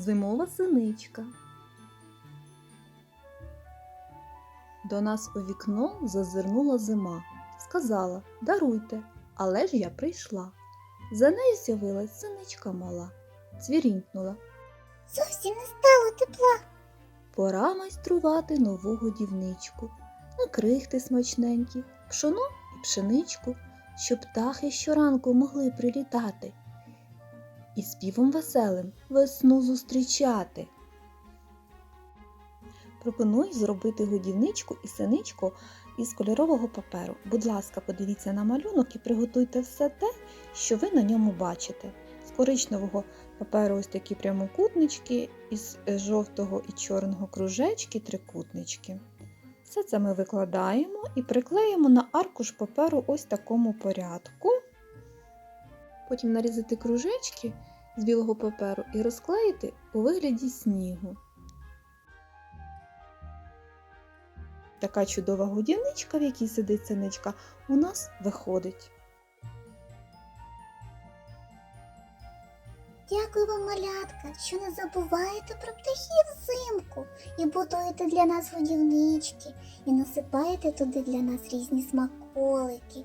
Зимова синичка. До нас у вікно зазирнула зима. Сказала Даруйте, але ж я прийшла. За нею з'явилась синичка мала. Цвірінькнула. Зовсім не стало тепла. Пора майструвати нову годівничку. На крихти смачненькі, пшоно і пшеничку, щоб птахи щоранку могли прилітати. І співом веселим весну зустрічати. Пропоную зробити годівничку і синичку із кольорового паперу. Будь ласка, подивіться на малюнок і приготуйте все те, що ви на ньому бачите. З коричневого паперу ось такі прямокутнички, із жовтого і чорного кружечки, трикутнички. Все це ми викладаємо і приклеїмо на аркуш паперу ось такому порядку. Потім нарізати кружечки з білого паперу і розклеїти у вигляді снігу. Така чудова годівничка, в якій сидить синичка, у нас виходить. Дякую вам, малятка, що не забуваєте про птахів взимку і будуєте для нас годівнички, і насипаєте туди для нас різні смаколики.